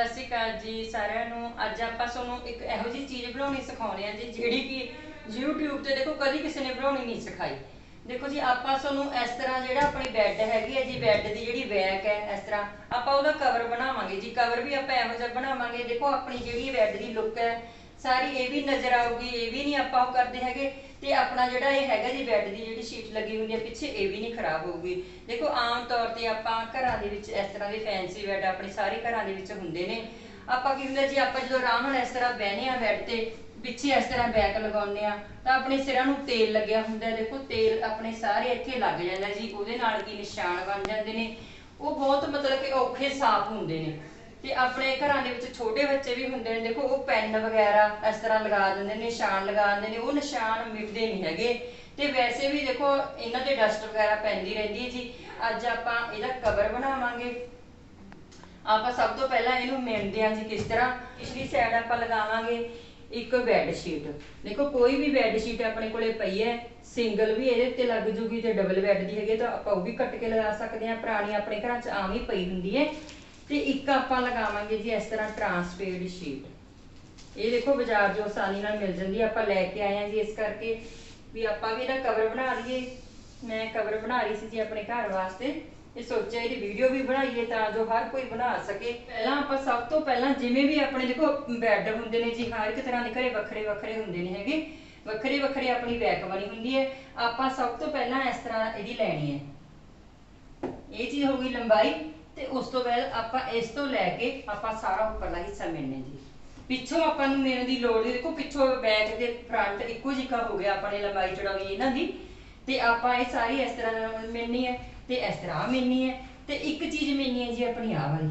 ਸਤਿ ਸ਼੍ਰੀ ਅਕਾਲ ਜੀ ਸਾਰਿਆਂ ਨੂੰ। ਅੱਜ ਆਪਾਂ ਤੁਹਾਨੂੰ ਇੱਕ ਇਹੋ ਜਿਹੀ ਚੀਜ਼ ਬਣਾਉਣੀ ਸਿਖਾਉਣੀ ਆ ਜੀ, ਜਿਹੜੀ ਕਿ YouTube ਤੇ ਦੇਖੋ ਕਦੀ ਕਿਸੇ ਨੇ ਬਣਾਉਣੀ ਨਹੀਂ ਸਿਖਾਈ। ਦੇਖੋ ਜੀ, ਆਪਾਂ ਤੁਹਾਨੂੰ ਇਸ ਤਰ੍ਹਾਂ ਜਿਹੜਾ ਆਪਣੀ ਬੈੱਡ ਹੈਗੀ ਹੈ ਜੀ ਬੈੱਡ ਦੀ ਜਿਹੜੀ ਬੈਕ ਹੈ, ਇਸ ਤਰ੍ਹਾਂ ਆਪਾਂ ਉਹਦਾ ਕਵਰ ਬਣਾਵਾਂਗੇ ਜੀ। ਕਵਰ ਵੀ ਆਪਾਂ ਇਹੋ ਜਿਹਾ ਬਣਾਵਾਂਗੇ। ਦੇਖੋ, ਆਪਣੀ ਜਿਹੜੀ ਬੈੱਡ ਦੀ ਲੁੱਕ ਹੈ ਸਾਰੀ ਇਹ ਵੀ ਨਜ਼ਰ ਆਊਗੀ, ਇਹ ਵੀ ਨਹੀਂ ਆਪਾਂ ਉਹ ਕਰਦੇ ਹੈਗੇ। ਤੇ ਆਪਣਾ ਜਿਹੜਾ ਇਹ ਹੈਗਾ ਜੀ ਬੈੱਡ ਦੀ ਜਿਹੜੀ ਸ਼ੀਟ ਲੱਗੀ ਹੁੰਦੀ ਹੈ ਪਿੱਛੇ, ਇਹ ਵੀ ਨਹੀਂ ਖਰਾਬ ਹੋਊਗੀ। ਦੇਖੋ, ਆਮ ਤੌਰ ਤੇ ਆਪਾਂ ਘਰਾਂ ਦੇ ਵਿੱਚ ਇਸ ਤਰ੍ਹਾਂ ਦੇ ਫੈਂਸੀ ਬੈੱਡ ਆਪਣੇ ਸਾਰੇ ਘਰਾਂ ਦੇ ਵਿੱਚ ਹੁੰਦੇ ਨੇ। ਆਪਾਂ ਕੀ ਹੁੰਦਾ ਜੀ, ਆਪਾਂ ਜਦੋਂ ਆਰਾਮ ਨਾਲ ਇਸ ਤਰ੍ਹਾਂ ਬਹਿਨੇ ਆ ਬੈੱਡ ਤੇ, ਪਿੱਛੇ ਇਸ ਤਰ੍ਹਾਂ ਬੈਕ ਲਗਾਉਂਦੇ ਆ ਤਾਂ ਆਪਣੇ ਸਿਰਾਂ ਨੂੰ ਤੇਲ ਲੱਗਿਆ ਹੁੰਦਾ ਦੇਖੋ, ਤੇਲ ਆਪਣੇ ਸਾਰੇ ਇੱਥੇ ਲੱਗ ਜਾਂਦਾ ਜੀ, ਉਹਦੇ ਨਾਲ ਕੀ ਨਿਸ਼ਾਨ ਬਣ ਜਾਂਦੇ ਨੇ। ਉਹ ਬਹੁਤ ਮਤਲਬ ਕਿ ਔਖੇ ਸਾਫ਼ ਹੁੰਦੇ ਨੇ। ਤੇ ਆਪਣੇ ਘਰਾਂ ਦੇ ਵਿੱਚ ਛੋਟੇ ਬੱਚੇ ਵੀ ਹੁੰਦੇ ਨੇ, ਦੇਖੋ, ਉਹ ਪੈਨ ਵਗੈਰਾ ਇਸ ਤਰ੍ਹਾਂ ਲਗਾ ਦਿੰਦੇ ਨੇ, ਨਿਸ਼ਾਨ ਲਗਾ ਦਿੰਦੇ ਨੇ, ਉਹ ਨਿਸ਼ਾਨ ਮਿਟਦੇ ਨਹੀਂ ਹੈਗੇ। ਤੇ ਵੈਸੇ ਵੀ ਦੇਖੋ, ਇਹਨਾਂ ਤੇ ਡਸਟ ਵਗੈਰਾ ਪੈਂਦੀ ਰਹਿੰਦੀ ਹੈ ਜੀ ਅੱਜ ਆਪਾਂ ਇਹਦਾ ਕਵਰ ਬਣਾਵਾਂਗੇ। ਆਪਾਂ ਸਭ ਤੋਂ ਪਹਿਲਾਂ ਇਹਨੂੰ ਮਿਣਦੇ ਹਾਂ ਜੀ ਕਿਸ ਤਰ੍ਹਾਂ? ਪਿਛਲੀ ਸਾਈਡ ਆਪਾਂ ਲਗਾਵਾਂਗੇ ਇੱਕ ਬੈੱਡ ਸ਼ੀਟ ਦੇਖੋ, ਕੋਈ ਵੀ ਬੈੱਡ ਸ਼ੀਟ ਆਪਣੇ ਕੋਲੇ ਪਈ ਹੈ ਸਿੰਗਲ ਵੀ ਇਹਦੇ ਉੱਤੇ ਲੱਗ ਜੂਗੀ ਤੇ ਡਬਲ ਬੈੱਡ ਦੀ ਹੈਗੀ ਹੈ ਤਾਂ ਆਪਾਂ ਉਹ ਵੀ ਕੱਟ ਕੇ ਲਗਾ ਸਕਦੇ ਹਾਂ। ਪੁਰਾਣੀ ਆਪਣੇ ਘਰਾਂ 'ਚ ਆਮ ਹੀ ਪਈ ਹੁੰਦੀ ਹੈ। ਤੇ ਇੱਕ ਆਪਾਂ ਲਗਾਵਾਂਗੇ ਜੀ ਇਸ ਤਰ੍ਹਾਂ ਟਰਾਂਸਪੇਰੈਂਟ ਸ਼ੀਟ ਇਹ ਦੇਖੋ ਬਾਜ਼ਾਰ 'ਚੋਂ ਆਸਾਨੀ ਨਾਲ ਮਿਲ ਜਾਂਦੀ ਆਪਾਂ ਲੈ ਕੇ ਆਏ ਹਾਂ ਜੀ ਇਸ ਕਰਕੇ ਵੀ ਆਪਾਂ ਵੀ ਇਹਦਾ ਕਵਰ ਬਣਾ ਲਈਏ। ਮੈਂ ਕਵਰ ਬਣਾ ਰਹੀ ਸੀ ਜੀ ਆਪਣੇ ਘਰ ਵਾਸਤੇ। ਇਹ ਸੋਚਿਆ ਇਹਦੀ ਵੀਡੀਓ ਵੀ ਬਣਾਈਏ ਤਾਂ ਜੋ ਹਰ ਕੋਈ ਬਣਾ ਸਕੇ। ਪਹਿਲਾਂ ਆਪਾਂ ਸਭ ਤੋਂ ਪਹਿਲਾਂ ਜਿਵੇਂ ਵੀ ਆਪਣੇ ਦੇਖੋ ਬੈੱਡ ਹੁੰਦੇ ਨੇ ਜੀ, ਹਰ ਇੱਕ ਤਰ੍ਹਾਂ ਦੇ ਘਰੇ ਵੱਖਰੇ ਵੱਖਰੇ ਹੁੰਦੇ ਨੇ ਹੈਗੇ। ਵੱਖਰੇ ਵੱਖਰੇ ਆਪਣੀ ਬੈਕ ਬਣੀ ਹੁੰਦੀ ਹੈ। ਆਪਾਂ ਸਭ ਤੋਂ ਪਹਿਲਾਂ ਇਸ ਤਰ੍ਹਾਂ ਇਹਦੀ ਲੈਣੀ ਹੈ। ਇਹ ਚੀਜ਼ ਹੋ ਗਈ ਲੰਬਾਈ। ਤੇ ਉਸ ਤੋਂ ਬਾਅਦ ਆਪਾਂ ਇਸ ਤੋਂ ਲੈ ਕੇ ਆਪਾਂ ਸਾਰਾ ਉੱਪਰਲਾ ਹਿੱਸਾ ਮਿਲਨੇ ਜੀ। ਪਿੱਛੋਂ ਆਪਾਂ ਨੂੰ ਮਿਲਣ ਦੀ ਲੋੜ ਨਹੀਂ। ਦੇਖੋ ਪਿੱਛੋਂ ਬੈਕ ਤੇ ਫਰੰਟ ਇੱਕੋ ਜਿਹਾ ਹੋ ਗਿਆ ਆਪਣੇ ਲੰਬਾਈ ਚੜਾਈ ਇਹਨਾਂ ਦੀ। ਤੇ ਆਪਾਂ ਇਹ ਸਾਰੀ ਇਸ ਤਰ੍ਹਾਂ ਨਾਲ ਮਿਲਣੀ ਹੈ ਤੇ ਇਸ ਤਰ੍ਹਾਂ ਮਿਲਣੀ ਹੈ ਤੇ ਇੱਕ ਚੀਜ਼ ਮਿਲਣੀ ਹੈ ਜੀ ਆਪਣੀ ਆਹ ਵਾਲੀ।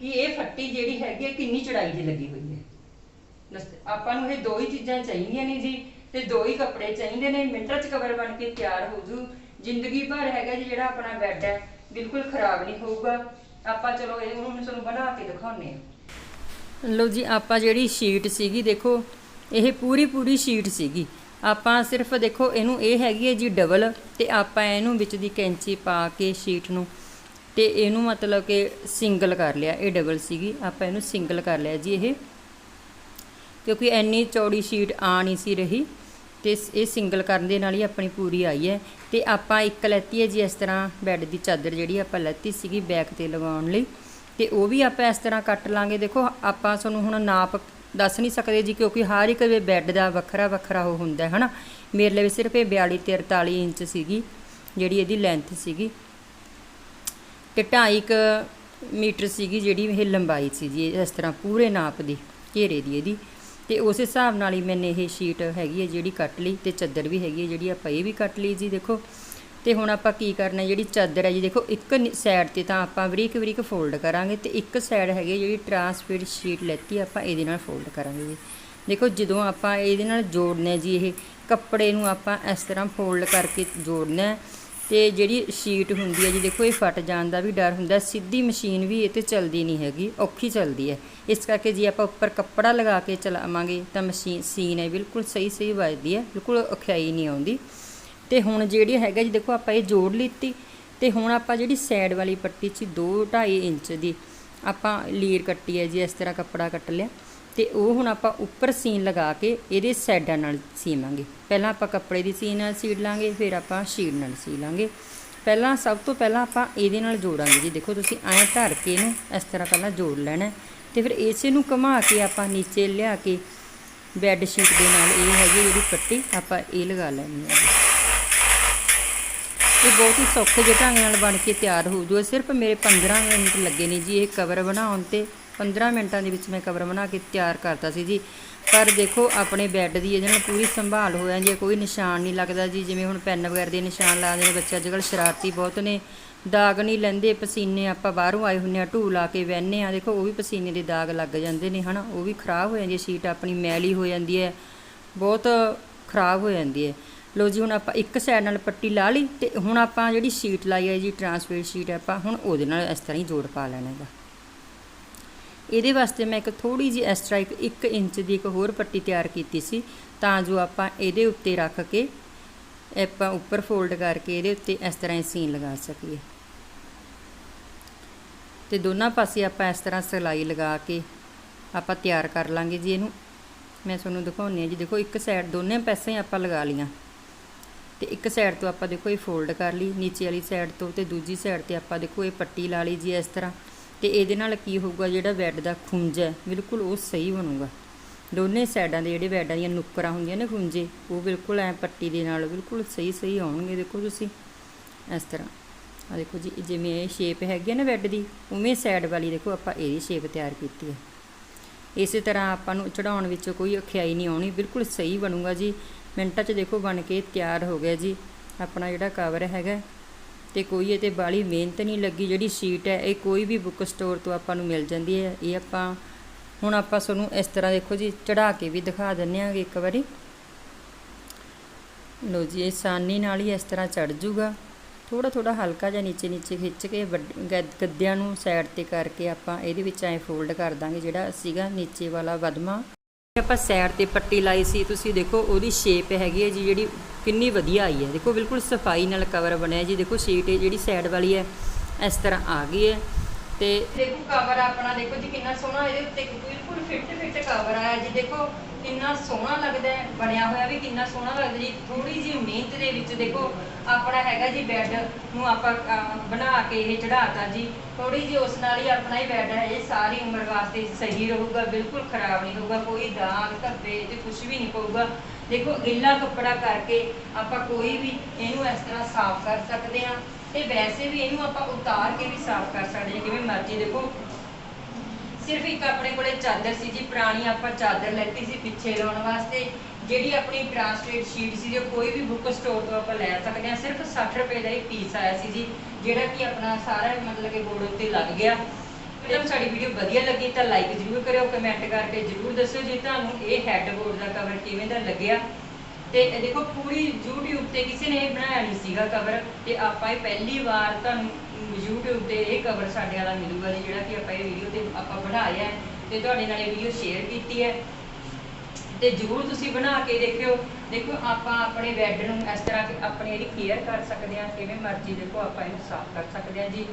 ਕਿ ਇਹ ਫੱਟੀ ਜਿਹੜੀ ਹੈਗੀ ਹੈ ਕਿੰਨੀ ਚੜਾਈ ਦੀ ਲੱਗੀ ਹੋਈ ਹੈ। ਆਪਾਂ ਨੂੰ ਇਹ ਦੋ ਹੀ ਚੀਜ਼ਾਂ ਚਾਹੀਦੀਆਂ ਨੇ ਜੀ ਤੇ ਦੋ ਹੀ ਕੱਪੜੇ ਚਾਹੀਦੇ ਨੇ। ਮਿੰਟਾਂ 'ਚ ਕਵਰ ਬਣ ਕੇ ਤਿਆਰ ਹੋ ਜੂ। ਜ਼ਿੰਦਗੀ ਭਰ ਹੈਗਾ ਜੀ ਜਿਹੜਾ ਆਪਣਾ ਬੈੱਡ ਹੈ। ਬਿਲਕੁਲ ਖਰਾਬ ਨਹੀਂ ਹੋਊਗਾ। ਆਪਾਂ ਚਲੋ ਇਹ ਹੁਣ ਤੁਹਾਨੂੰ ਬਣਾ ਕੇ ਦਿਖਾਉਂਦੇ ਹਾਂ। ਲਓ ਜੀ, ਆਪਾਂ ਜਿਹੜੀ ਸ਼ੀਟ ਸੀਗੀ, ਦੇਖੋ, ਇਹ ਪੂਰੀ ਪੂਰੀ ਸ਼ੀਟ ਸੀਗੀ। ਆਪਾਂ ਸਿਰਫ ਦੇਖੋ, ਇਹਨੂੰ ਇਹ ਹੈਗੀ ਹੈ ਜੀ ਡਬਲ ਤੇ ਆਪਾਂ ਇਹਨੂੰ ਵਿੱਚ ਦੀ ਕੈਂਚੀ ਪਾ ਕੇ ਸ਼ੀਟ ਨੂੰ ਤੇ ਇਹਨੂੰ ਮਤਲਬ ਕਿ ਸਿੰਗਲ ਕਰ ਲਿਆ। ਇਹ ਡਬਲ ਸੀਗੀ, ਆਪਾਂ ਇਹਨੂੰ ਸਿੰਗਲ ਕਰ ਲਿਆ ਜੀ ਇਹ। ਕਿਉਂਕਿ ਇੰਨੀ ਚੌੜੀ ਸ਼ੀਟ ਆ ਨਹੀਂ ਸੀ ਰਹੀ। ਤੇ ਇਹ ਸਿੰਗਲ ਕਰਨ ਦੇ ਨਾਲ ਹੀ ਆਪਣੀ ਪੂਰੀ ਆਈ ਹੈ। ਤੇ ਆਪਾਂ ਇੱਕ ਲੈਤੀ ਹੈ ਜੀ ਇਸ ਤਰ੍ਹਾਂ ਬੈੱਡ ਦੀ ਚਾਦਰ ਜਿਹੜੀ ਆਪਾਂ ਲੈਤੀ ਸੀਗੀ ਬੈਕ ਤੇ ਲਗਾਉਣ ਲਈ। ਤੇ ਉਹ ਵੀ ਆਪਾਂ ਇਸ ਤਰ੍ਹਾਂ ਕੱਟ ਲਾਂਗੇ। ਦੇਖੋ, ਆਪਾਂ ਤੁਹਾਨੂੰ ਹੁਣ ਨਾਪ ਦੱਸ ਨਹੀਂ ਸਕਦੇ ਜੀ, ਕਿਉਂਕਿ ਹਰ ਇੱਕ ਦੇ ਬੈੱਡ ਦਾ ਵੱਖਰਾ ਵੱਖਰਾ ਉਹ ਹੁੰਦਾ ਹੈ, ਹਨਾ? ਮੇਰੇ ਲਈ ਸਿਰਫ ਇਹ 42 ਤੇ 43 ਇੰਚ ਸੀਗੀ, ਜਿਹੜੀ ਇਹਦੀ ਲੈਂਥ ਸੀਗੀ। ਤੇ 2.5 ਮੀਟਰ ਸੀਗੀ ਜਿਹੜੀ ਇਹ ਲੰਬਾਈ ਸੀ ਜੀ, ਇਸ ਤਰ੍ਹਾਂ ਪੂਰੇ ਨਾਪ ਦੀ, ਘੇਰੇ ਦੀ ਇਹਦੀ। ਤੇ ਉਸ ਹਿਸਾਬ ਨਾਲ ਹੀ ਮੈਨੇ ਇਹ ਸ਼ੀਟ ਹੈਗੀ ਹੈ ਜਿਹੜੀ ਕੱਟ ਲਈ ਤੇ ਚਾਦਰ ਵੀ ਹੈਗੀ ਹੈ ਜਿਹੜੀ ਆਪਾਂ ਇਹ ਵੀ ਕੱਟ ਲਈ ਜੀ ਦੇਖੋ। ਤੇ ਹੁਣ ਆਪਾਂ ਕੀ ਕਰਨਾ, ਜਿਹੜੀ ਚਾਦਰ ਹੈ ਜੀ ਦੇਖੋ, ਇੱਕ ਸਾਈਡ ਤੇ ਤਾਂ ਆਪਾਂ ਬਰੀਕ ਬਰੀਕ ਫੋਲਡ ਕਰਾਂਗੇ ਤੇ ਇੱਕ ਸਾਈਡ ਹੈਗੀ ਹੈ ਜਿਹੜੀ ਟਰਾਂਸਪੇਰੈਂਟ ਸ਼ੀਟ ਲੈਤੀ ਆਪਾਂ ਇਹਦੇ ਨਾਲ ਫੋਲਡ ਕਰਾਂਗੇ ਜੀ। ਦੇਖੋ ਜਦੋਂ ਆਪਾਂ ਇਹਦੇ ਨਾਲ ਜੋੜਨਾ ਜੀ, ਇਹ ਕੱਪੜੇ ਨੂੰ ਆਪਾਂ ਇਸ ਤਰ੍ਹਾਂ ਫੋਲਡ ਕਰਕੇ ਜੋੜਨਾ ਤੇ ਜਿਹੜੀ ਸ਼ੀਟ ਹੁੰਦੀ ਹੈ ਜੀ, ਦੇਖੋ ਇਹ ਫਟ ਜਾਣ ਦਾ ਵੀ ਡਰ ਹੁੰਦਾ, ਸਿੱਧੀ ਮਸ਼ੀਨ ਵੀ ਇਹ ਤੇ ਚੱਲਦੀ ਨਹੀਂ ਹੈਗੀ, ਔਖੀ ਚੱਲਦੀ ਹੈ। ਇਸ ਕਰਕੇ ਜੇ ਆਪਾਂ ਉੱਪਰ ਕੱਪੜਾ ਲਗਾ ਕੇ ਚਲਾਵਾਂਗੇ ਤਾਂ ਮਸ਼ੀਨ ਸੀਨ ਹੈ, ਬਿਲਕੁਲ ਸਹੀ ਸਹੀ ਵੱਜਦੀ ਹੈ, ਬਿਲਕੁਲ ਔਖਿਆਈ ਨਹੀਂ ਆਉਂਦੀ। ਤੇ ਹੁਣ ਜਿਹੜੀ ਹੈਗਾ ਜੀ, ਦੇਖੋ ਆਪਾਂ ਇਹ ਜੋੜ ਲਿੱਤੀ ਤੇ ਹੁਣ ਆਪਾਂ ਜਿਹੜੀ ਸਾਈਡ ਵਾਲੀ ਪੱਟੀ 'ਚ 2.5 ਇੰਚ ਦੀ, ਆਪਾਂ ਲੀਰ ਕੱਟੀ ਹੈ ਜੀ, ਇਸ ਤਰ੍ਹਾਂ ਕੱਪੜਾ ਕੱਟ ਲਿਆ। ਤੇ ਉਹ ਹੁਣ ਆਪਾਂ ਉੱਪਰ ਸੀਨ ਲਗਾ ਕੇ ਇਹਦੇ ਸਾਈਡਾਂ ਨਾਲ ਸੀਵਾਂਗੇ। ਪਹਿਲਾਂ ਆਪਾਂ ਕੱਪੜੇ ਦੀ ਸੀਨ ਨਾਲ ਸੀੜ ਲਾਂਗੇ, ਫਿਰ ਆਪਾਂ ਸ਼ੀਟ ਨਾਲ ਸੀ ਲਾਂਗੇ। ਪਹਿਲਾਂ, ਸਭ ਤੋਂ ਪਹਿਲਾਂ ਆਪਾਂ ਇਹਦੇ ਨਾਲ ਜੋੜਾਂਗੇ ਜੀ। ਦੇਖੋ ਤੁਸੀਂ ਐਂ ਧਰ ਕੇ ਇਹਨੂੰ ਇਸ ਤਰ੍ਹਾਂ ਪਹਿਲਾਂ ਜੋੜ ਲੈਣਾ ਹੈ ਤੇ ਫਿਰ ਇਸੇ ਨੂੰ ਘੁਮਾ ਕੇ ਆਪਾਂ ਨੀਚੇ ਲਿਆ ਕੇ ਬੈੱਡ ਸ਼ੀਟ ਦੇ ਨਾਲ ਇਹ ਹੈਗੀ ਜਿਹੜੀ ਪੱਟੀ, ਆਪਾਂ ਇਹ ਲਗਾ ਲੈਣੀ ਹੈ ਇਹ ਬਹੁਤ ਹੀ ਸੌਖੇ ਜਿਹੇ ਢੰਗ ਨਾਲ ਬਣ ਕੇ ਤਿਆਰ ਹੋ ਜੂਗਾ। ਸਿਰਫ ਮੇਰੇ 15 ਮਿੰਟ ਲੱਗੇ ਨੇ ਜੀ ਇਹ ਕਵਰ ਬਣਾਉਣ ਤੇ। 15 ਮਿੰਟਾਂ ਦੇ ਵਿੱਚ ਮੈਂ ਕਵਰ ਬਣਾ ਕੇ ਤਿਆਰ ਕਰਤਾ ਸੀ ਜੀ। ਪਰ ਦੇਖੋ, ਆਪਣੇ ਬੈੱਡ ਦੀ ਇਹਦੇ ਨਾਲ ਪੂਰੀ ਸੰਭਾਲ ਹੋਇਆ ਜਾਂਦੀ ਕੋਈ ਨਿਸ਼ਾਨ ਨਹੀਂ ਲੱਗਦਾ ਜੀ। ਜਿਵੇਂ ਹੁਣ ਪੈਨ ਵਗੈਰਾ ਦੇ ਨਿਸ਼ਾਨ ਲਾ ਨੇ ਬੱਚੇ ਅੱਜਕੱਲ ਸ਼ਰਾਰਤੀ ਬਹੁਤ ਨੇ। ਦਾਗ ਨਹੀਂ ਲੈਂਦੇ, ਪਸੀਨੇ ਆਪਾਂ ਬਾਹਰੋਂ ਆਏ ਹੁੰਨੇ ਆ ਢੂ ਲਾ ਕੇ ਵਹਿੰਨੇ ਆ ਦੇਖੋ, ਉਹ ਵੀ ਪਸੀਨੇ ਦੇ ਦਾਗ ਲੱਗ ਜਾਂਦੇ ਨੇ, ਹਨਾ? ਉਹ ਵੀ ਖਰਾਬ ਹੋ ਜਾਂਦੀ ਹੈ, ਸ਼ੀਟ ਆਪਣੀ ਮੈਲੀ ਹੋ ਜਾਂਦੀ ਹੈ। ਬਹੁਤ ਖਰਾਬ ਹੋ ਜਾਂਦੀ ਹੈ। ਲੋ ਜੀ, ਹੁਣ ਆਪਾਂ ਇੱਕ ਸਾਈਡ ਨਾਲ ਪੱਟੀ ਲਾ ਲਈ ਤੇ ਹੁਣ ਆਪਾਂ ਜਿਹੜੀ ਸ਼ੀਟ ਲਾਈ ਹੈ ਜੀ ਟਰਾਂਸਪੇਰੈਂਟ ਸ਼ੀਟ ਆਪਾਂ ਹੁਣ ਉਹਦੇ ਨਾਲ ਇਸ ਤਰ੍ਹਾਂ ਹੀ ਜੋੜ ਪਾ ਲੈਣਾ ਹੈਗਾ। ਇਹਦੇ ਵਾਸਤੇ ਮੈਂ ਇੱਕ ਥੋੜੀ ਜਿਹੀ ਐਕਸਟਰਾ ਇੱਕ 1 ਇੰਚ ਦੀ ਇੱਕ ਹੋਰ ਪੱਟੀ ਤਿਆਰ ਕੀਤੀ ਸੀ, ਤਾਂ ਜੋ ਆਪਾਂ ਇਹਦੇ ਉੱਤੇ ਰੱਖ ਕੇ ਆਪਾਂ ਉੱਪਰ ਫੋਲਡ ਕਰਕੇ ਇਹਦੇ ਉੱਤੇ ਇਸ ਤਰ੍ਹਾਂ ਹੀ ਸੀਨ ਲਗਾ ਸਕੀਏ। ਤੇ ਦੋਨਾਂ ਪਾਸੇ ਆਪਾਂ ਇਸ ਤਰ੍ਹਾਂ ਸਿਲਾਈ ਲਗਾ ਕੇ ਆਪਾਂ ਤਿਆਰ ਕਰ ਲਾਂਗੇ ਜੀ ਇਹਨੂੰ। ਮੈਂ ਤੁਹਾਨੂੰ ਦਿਖਾਉਂਦੀ ਹਾਂ ਜੀ, ਦੇਖੋ ਇੱਕ ਸਾਈਡ ਦੋਨੇ ਪਾਸੇ ਆਪਾਂ ਲਗਾ ਲੀਆਂ ਤੇ ਇੱਕ ਸਾਈਡ ਤੋਂ ਆਪਾਂ ਦੇਖੋ ਇਹ ਫੋਲਡ ਕਰ ਲਈ, ਨੀਚੇ ਵਾਲੀ ਸਾਈਡ ਤੋਂ ਤੇ ਦੂਜੀ ਸਾਈਡ ਤੇ ਆਪਾਂ ਦੇਖੋ ਇਹ ਪੱਟੀ ਲਾ ਲਈ ਜੀ ਇਸ ਤਰ੍ਹਾਂ। ਤੇ ਇਹਦੇ ਨਾਲ ਕੀ ਹੋਊਗਾ, ਜਿਹੜਾ ਬੈੱਡ ਦਾ ਖੁੰਝ ਹੈ, ਬਿਲਕੁਲ ਉਹ ਸਹੀ ਬਣੂਗਾ। ਦੋਨੇ ਸਾਈਡਾਂ ਦੇ ਜਿਹੜੇ ਬੈੱਡਾਂ ਦੀਆਂ ਨੁੱਕਰਾਂ ਹੁੰਦੀਆਂ ਨੇ ਖੁੰਝੇ, ਉਹ ਬਿਲਕੁਲ ਐ ਪੱਟੀ ਦੇ ਨਾਲ ਬਿਲਕੁਲ ਸਹੀ ਸਹੀ ਆਉਣਗੇ। ਦੇਖੋ ਤੁਸੀਂ ਇਸ ਤਰ੍ਹਾਂ। ਆ ਦੇਖੋ ਜੀ ਜਿਵੇਂ ਇਹ ਸ਼ੇਪ ਹੈਗੀ ਹੈ ਨਾ ਬੈੱਡ ਦੀ, ਉਵੇਂ ਸਾਈਡ ਵਾਲੀ ਦੇਖੋ ਆਪਾਂ ਇਹਦੀ ਸ਼ੇਪ ਤਿਆਰ ਕੀਤੀ ਹੈ। ਇਸੇ ਤਰ੍ਹਾਂ ਆਪਾਂ ਨੂੰ ਚੜਾਉਣ ਵਿੱਚ ਕੋਈ ਅਖਿਆਈ ਨਹੀਂ ਆਉਣੀ, ਬਿਲਕੁਲ ਸਹੀ ਬਣੂਗਾ ਜੀ। ਮਿੰਟਾਂ 'ਚ ਦੇਖੋ ਬਣ ਕੇ ਤਿਆਰ ਹੋ ਗਿਆ ਜੀ। ਆਪਣਾ ਜਿਹੜਾ ਕਵਰ ਹੈਗਾ ਤੇ ਕੋਈ ਇਹ ਤੇ ਬਾਲੀ ਮਿਹਨਤ ਨਹੀਂ ਲੱਗੀ, ਜਿਹੜੀ ਸ਼ੀਟ ਹੈ, ਇਹ ਕੋਈ ਵੀ ਬੁੱਕ ਸਟੋਰ ਤੋਂ ਆਪਾਂ ਨੂੰ ਮਿਲ ਜਾਂਦੀ ਹੈ। ਇਹ ਆਪਾਂ, ਹੁਣ ਆਪਾਂ ਤੁਹਾਨੂੰ ਇਸ ਤਰ੍ਹਾਂ ਦੇਖੋ ਜੀ ਚੜਾ ਕੇ ਵੀ ਦਿਖਾ ਦਿੰਨੇ ਆਂਗੇ ਇੱਕ ਵਾਰੀ। ਲੋ ਜੀ, ਇਹ ਆਸਾਨੀ ਨਾਲ ਹੀ ਇਸ ਤਰ੍ਹਾਂ ਚੜ ਜੂਗਾ। ਥੋੜਾ ਥੋੜਾ ਹਲਕਾ ਜਿਹਾ ਨੀਚੇ ਨੀਚੇ ਖਿੱਚ ਕੇ ਵੱਡ- ਗੱਦ- ਗੱਦਿਆਂ ਨੂੰ ਸਾਈਡ ਤੇ ਕਰਕੇ ਆਪਾਂ ਇਹਦੇ ਵਿੱਚ ਐ ਫੋਲਡ ਕਰ ਦਾਂਗੇ ਜਿਹੜਾ ਸੀਗਾ ਨੀਚੇ ਵਾਲਾ ਵਦਮਾ ਆਪਾਂ ਸਾਈਡ ਤੇ ਪੱਟੀ ਲਾਈ ਸੀ, ਤੁਸੀਂ ਦੇਖੋ ਉਹਦੀ ਸ਼ੇਪ ਹੈਗੀ ਹੈ ਜੀ, ਜਿਹੜੀ ਕਿੰਨੀ ਵਧੀਆ ਆਈ ਹੈ। ਦੇਖੋ ਬਿਲਕੁਲ ਸਫ਼ਾਈ ਨਾਲ ਕਵਰ ਬਣਿਆ ਜੀ, ਦੇਖੋ ਸ਼ੀਟ ਜਿਹੜੀ ਸਾਈਡ ਵਾਲੀ ਹੈ, ਇਸ ਤਰ੍ਹਾਂ ਆ ਗਈ ਹੈ। ਤੇ ਦੇਖੋ ਕਵਰ ਆਪਣਾ, ਦੇਖੋ ਜੀ ਕਿੰਨਾ ਸੋਹਣਾ ਇਹਦੇ ਉੱਤੇ ਬਿਲਕੁਲ ਫਿੱਟ ਫਿੱਟ ਕਵਰ ਆਇਆ ਜੀ। ਦੇਖੋ ਕਿੰਨਾ ਸੋਹਣਾ ਲੱਗਦਾ ਹੈ, ਬਣਿਆ ਹੋਇਆ ਵੀ ਕਿੰਨਾ ਸੋਹਣਾ ਲੱਗਦਾ ਜੀ। ਥੋੜੀ ਜਿਹੀ ਮਿਹਨਤ ਦੇ ਵਿੱਚ ਦੇਖੋ ਆਪਣਾ ਹੈਗਾ ਜੀ ਬੈੱਡ ਨੂੰ ਆਪਾਂ ਬਣਾ ਕੇ ਇਹ ਚੜਾਤਾ ਜੀ। ਥੋੜੀ ਜਿਹੀ ਉਸ ਨਾਲ ਹੀ ਆਪਣਾ ਇਹ ਬੈੱਡ ਹੈ, ਇਹ ਸਾਰੀ ਉਮਰ ਵਾਸਤੇ ਸਹੀ ਰਹੂਗਾ, ਬਿਲਕੁਲ ਖਰਾਬ ਨਹੀਂ ਹੋਊਗਾ, ਕੋਈ ਦਾਗ, ਧੱਬੇ ਤੇ ਕੁਝ ਵੀ ਨਹੀਂ ਪਊਗਾ। ਦੇਖੋ ਗਿੱਲਾ ਕੱਪੜਾ ਕਰਕੇ ਆਪਾਂ ਕੋਈ ਵੀ ਇਹਨੂੰ ਇਸ ਤਰ੍ਹਾਂ ਸਾਫ਼ ਕਰ ਸਕਦੇ ਹਾਂ। ਤੇ ਵੈਸੇ ਵੀ ਇਹਨੂੰ ਆਪਾਂ ਉਤਾਰ ਕੇ ਵੀ ਸਾਫ਼ ਕਰ ਸਕਦੇ ਹਾਂ, ਜਿਵੇਂ ਮਰਜ਼ੀ ਦੇਖੋ। ਸਿਰਫ ਇੱਕ ਆਪਣੇ ਕੋਲੇ ਚਾਦਰ ਸੀ ਜੀ, ਪੁਰਾਣੀ ਆਪਾਂ ਚਾਦਰ ਲੈਤੀ ਸੀ ਪਿੱਛੇ ਲਾਉਣ ਵਾਸਤੇ। ਜਿਹੜੀ ਆਪਣੀ ਟ੍ਰਾਂਸਲੇਟ ਸ਼ੀਟ ਸੀ, ਜੋ ਕੋਈ ਵੀ ਬੁੱਕ ਸਟੋਰ ਤੋਂ ਆਪਾਂ ਲੈ ਸਕਦੇ ਹਾਂ, ਸਿਰਫ 60 ਰੁਪਏ ਦਾ ਹੀ ਪੀਸ ਆਇਆ ਸੀ ਜੀ, ਜਿਹੜਾ ਕਿ ਆਪਣਾ ਸਾਰਾ ਮਤਲਬ ਕਿ ਬੋਰਡ ਉੱਤੇ ਲੱਗ ਗਿਆ। ਜੇ ਸਾਡੀ ਵੀਡੀਓ ਵਧੀਆ ਲੱਗੀ ਤਾਂ ਲਾਈਕ ਜ਼ਰੂਰ ਕਰਿਓ ਕਮੈਂਟ ਕਰਕੇ ਜ਼ਰੂਰ ਦੱਸਿਓ ਜੀ। ਤੁਹਾਨੂੰ ਇਹ ਹੈੱਡਬੋਰਡ ਦਾ ਕਵਰ ਕਿਵੇਂ ਦਾ ਲੱਗਿਆ? ਤੇ ਦੇਖੋ ਪੂਰੀ YouTube ਤੇ ਕਿਸੇ ਨੇ ਇਹ ਬਣਾਇਆ ਨਹੀਂ ਸੀਗਾ ਕਵਰ ਤੇ ਆਪਾਂ ਇਹ ਪਹਿਲੀ ਵਾਰ ਤੁਹਾਨੂੰ YouTube ਤੇ ਇਹ ਕਵਰ ਸਾਡੇ ਵਾਲਾ ਮਿਲੂਗਾ ਜੀ, ਜਿਹੜਾ ਕਿ ਆਪਾਂ ਇਹ ਵੀਡੀਓ ਤੇ ਆਪਾਂ ਬਣਾਇਆ ਹੈ ਤੇ ਤੁਹਾਡੇ ਨਾਲ ਇਹ ਵੀਡੀਓ ਸ਼ੇਅਰ ਕੀਤੀ ਹੈ। ਤੇ ਜਰੂਰ ਤੁਸੀਂ ਬਣਾ ਕੇ ਦੇਖਿਓ। ਦੇਖੋ, ਆਪਾਂ ਆਪਣੇ ਬੈੱਡ ਨੂੰ ਇਸ ਤਰ੍ਹਾਂ ਆਪਣੀ ਇਹਦੀ ਕੇਅਰ ਕਰ ਸਕਦੇ ਹਾਂ, ਕਿਵੇਂ ਮਰਜ਼ੀ ਦੇਖੋ ਆਪਾਂ ਇਹਨੂੰ ਸਾਫ਼ ਕਰ ਸਕਦੇ ਹਾਂ ਜੀ।